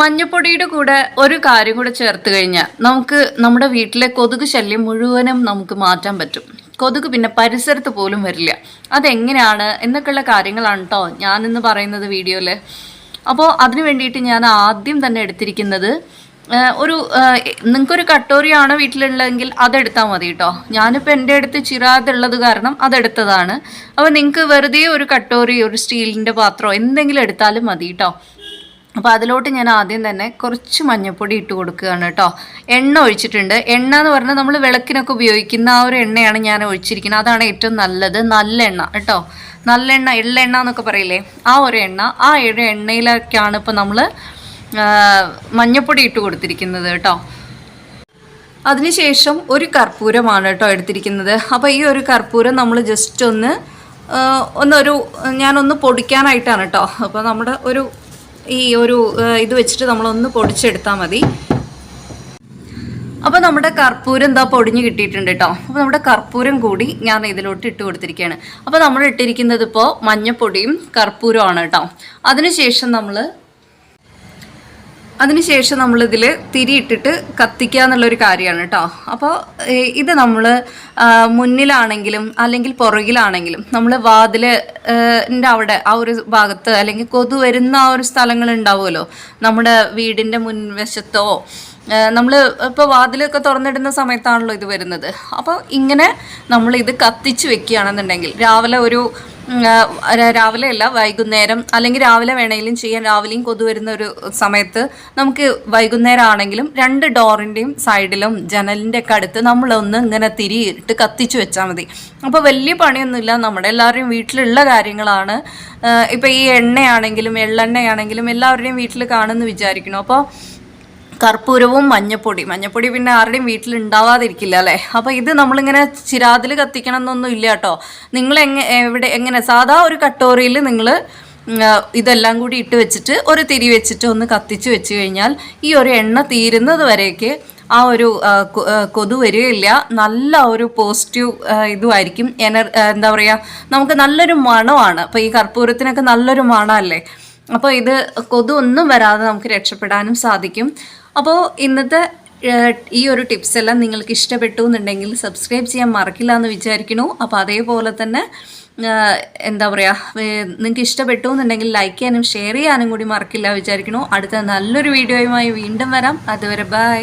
മഞ്ഞപ്പൊടിയുടെ കൂടെ ഒരു കാര്യം കൂടെ ചേർത്ത് കഴിഞ്ഞാൽ നമുക്ക് നമ്മുടെ വീട്ടിലെ കൊതുക് ശല്യം മുഴുവനും നമുക്ക് മാറ്റാൻ പറ്റും. കൊതുക് പിന്നെ പരിസരത്ത് പോലും വരില്ല. അതെങ്ങനെയാണ് എന്നൊക്കെയുള്ള കാര്യങ്ങളാണ് കേട്ടോ ഞാനിന്ന് പറയുന്നത് വീഡിയോയിൽ അപ്പോൾ അതിനു വേണ്ടിയിട്ട് ഞാൻ ആദ്യം തന്നെ എടുത്തിരിക്കുന്നത് ഒരു നിങ്ങൾക്കൊരു കട്ടോറിയാണ് വീട്ടിലുള്ളതെങ്കിൽ അതെടുത്താൽ മതി കേട്ടോ ഞാനിപ്പോൾ എന്റെ അടുത്ത് ചിരാതുള്ളത് കാരണം അതെടുത്തതാണ്. അപ്പോൾ നിങ്ങൾക്ക് വെറുതെ ഒരു കട്ടോറി ഒരു സ്റ്റീലിന്റെ പാത്രമോ എന്തെങ്കിലും എടുത്താലും മതി കേട്ടോ അപ്പോൾ അതിലോട്ട് ഞാൻ ആദ്യം തന്നെ കുറച്ച് മഞ്ഞപ്പൊടി ഇട്ട് കൊടുക്കുകയാണ് കേട്ടോ. എണ്ണ ഒഴിച്ചിട്ടുണ്ട്. എണ്ണ എന്ന് പറഞ്ഞാൽ നമ്മൾ വിളക്കിനൊക്കെ ഉപയോഗിക്കുന്ന ആ ഒരു എണ്ണയാണ് ഞാൻ ഒഴിച്ചിരിക്കുന്നത്. അതാണ് ഏറ്റവും നല്ലത്. നല്ല എണ്ണ കേട്ടോ. നല്ല എണ്ണ എള്ളെണ്ണ എന്നൊക്കെ പറയില്ലേ? ആ ഒരു എണ്ണ ആ ഒരു എണ്ണയിലൊക്കെയാണ് ഇപ്പോൾ നമ്മൾ മഞ്ഞപ്പൊടി ഇട്ട് കൊടുത്തിരിക്കുന്നത് കേട്ടോ. അതിനുശേഷം ഒരു കർപ്പൂരമാണ് കേട്ടോ എടുത്തിരിക്കുന്നത്. അപ്പോൾ ഈ ഒരു കർപ്പൂരം നമ്മൾ ജസ്റ്റ് ഒന്ന് ഒന്നൊരു ഞാനൊന്ന് പൊടിക്കാനായിട്ടാണ് കേട്ടോ. അപ്പോൾ നമ്മുടെ ഒരു ഈ ഒരു ഇത് വെച്ചിട്ട് നമ്മളൊന്ന് പൊടിച്ചെടുത്താൽ മതി. അപ്പോൾ നമ്മുടെ കർപ്പൂരം എന്താ പൊടിഞ്ഞ് കിട്ടിയിട്ടുണ്ട് കേട്ടോ അപ്പോൾ നമ്മുടെ കർപ്പൂരം കൂടി ഞാൻ ഇതിലോട്ട് ഇട്ട് കൊടുത്തിരിക്കുകയാണ് അപ്പോൾ നമ്മൾ ഇട്ടിരിക്കുന്നത് ഇപ്പോൾ മഞ്ഞപ്പൊടിയും കർപ്പൂരമാണ് കേട്ടോ അതിനുശേഷം നമ്മൾ അതിനുശേഷം നമ്മളിതിൽ തിരിയിട്ടിട്ട് കത്തിക്കുക എന്നുള്ളൊരു കാര്യമാണ് കേട്ടോ. അപ്പോൾ ഇത് നമ്മൾ മുന്നിലാണെങ്കിലും അല്ലെങ്കിൽ പുറകിലാണെങ്കിലും നമ്മൾ വാതിൽ അവിടെ ആ ഒരു ഭാഗത്ത് അല്ലെങ്കിൽ കൊതു വരുന്ന ആ ഒരു സ്ഥലങ്ങൾ ഉണ്ടാവുമല്ലോ നമ്മുടെ വീടിന്റെ മുൻവശത്തോ നമ്മൾ ഇപ്പോൾ വാതിലൊക്കെ തുറന്നിടുന്ന സമയത്താണല്ലോ ഇത് വരുന്നത്. അപ്പോൾ ഇങ്ങനെ നമ്മൾ ഇത് കത്തിച്ച് വെക്കുകയാണെന്നുണ്ടെങ്കിൽ രാവിലെ ഒരു രാവിലെ അല്ല വൈകുന്നേരം അല്ലെങ്കിൽ രാവിലെ വേണമെങ്കിലും ചെയ്യാൻ രാവിലെയും കൊതു വരുന്ന ഒരു സമയത്ത് നമുക്ക് വൈകുന്നേരം ആണെങ്കിലും രണ്ട് ഡോറിന്റെയും സൈഡിലും ജനലിന്റെ ഒക്കെ അടുത്ത് നമ്മളൊന്ന് ഇങ്ങനെ തിരിയിട്ട് കത്തിച്ചു വെച്ചാൽ മതി. അപ്പോൾ വലിയ പണിയൊന്നുമില്ല. നമ്മുടെ എല്ലാവരുടെയും വീട്ടിലുള്ള കാര്യങ്ങളാണ്. ഇപ്പോൾ ഈ എണ്ണയാണെങ്കിലും എള്ളെണ്ണയാണെങ്കിലും എല്ലാവരുടെയും വീട്ടിൽ കാണുമെന്ന് വിചാരിക്കണം അപ്പോൾ കർപ്പൂരവും മഞ്ഞപ്പൊടി. മഞ്ഞപ്പൊടി പിന്നെ ആരുടെയും വീട്ടിൽ ഉണ്ടാവാതിരിക്കില്ല അല്ലേ? അപ്പോൾ ഇത് നമ്മളിങ്ങനെ ചിരാതിൽ കത്തിക്കണം എന്നൊന്നും ഇല്ല കേട്ടോ. നിങ്ങൾ എങ്ങനെ എവിടെ എങ്ങനെ സാധാ ഒരു കട്ടോറിയിൽ നിങ്ങൾ ഇതെല്ലാം കൂടി ഇട്ട് വെച്ചിട്ട് ഒരു തിരി വെച്ചിട്ട് ഒന്ന് കത്തിച്ച് വെച്ച് കഴിഞ്ഞാൽ ഈ ഒരു എണ്ണ തീരുന്നത് വരെയൊക്കെ ആ ഒരു കൊതു വരികയില്ല. നല്ല ഒരു പോസിറ്റീവ് ഇതുമായിരിക്കും. എനർ എന്താ പറയുക നമുക്ക് നല്ലൊരു മണമാണ്. അപ്പോൾ ഈ കർപ്പൂരത്തിനൊക്കെ നല്ലൊരു മണമല്ലേ? അപ്പോൾ ഇത് കൊതു ഒന്നും വരാതെ നമുക്ക് രക്ഷപ്പെടാനും സാധിക്കും. അപ്പോൾ ഇന്നത്തെ ഈ ഒരു ടിപ്സ് എല്ലാം നിങ്ങൾക്ക് ഇഷ്ടപ്പെട്ടു എന്നുണ്ടെങ്കിൽ സബ്സ്ക്രൈബ് ചെയ്യാൻ മറക്കില്ല എന്ന് വിചാരിക്കുന്നു. അപ്പോൾ അതേപോലെ തന്നെ എന്താ പറയുക നിങ്ങൾക്ക് ഇഷ്ടപ്പെട്ടു എന്നുണ്ടെങ്കിൽ ലൈക്ക് ചെയ്യാനും ഷെയർ ചെയ്യാനും കൂടി മറക്കില്ല വിചാരിക്കുന്നു. അടുത്ത നല്ലൊരു വീഡിയോയുമായി വീണ്ടും വരാം. അതുവരെ ബൈ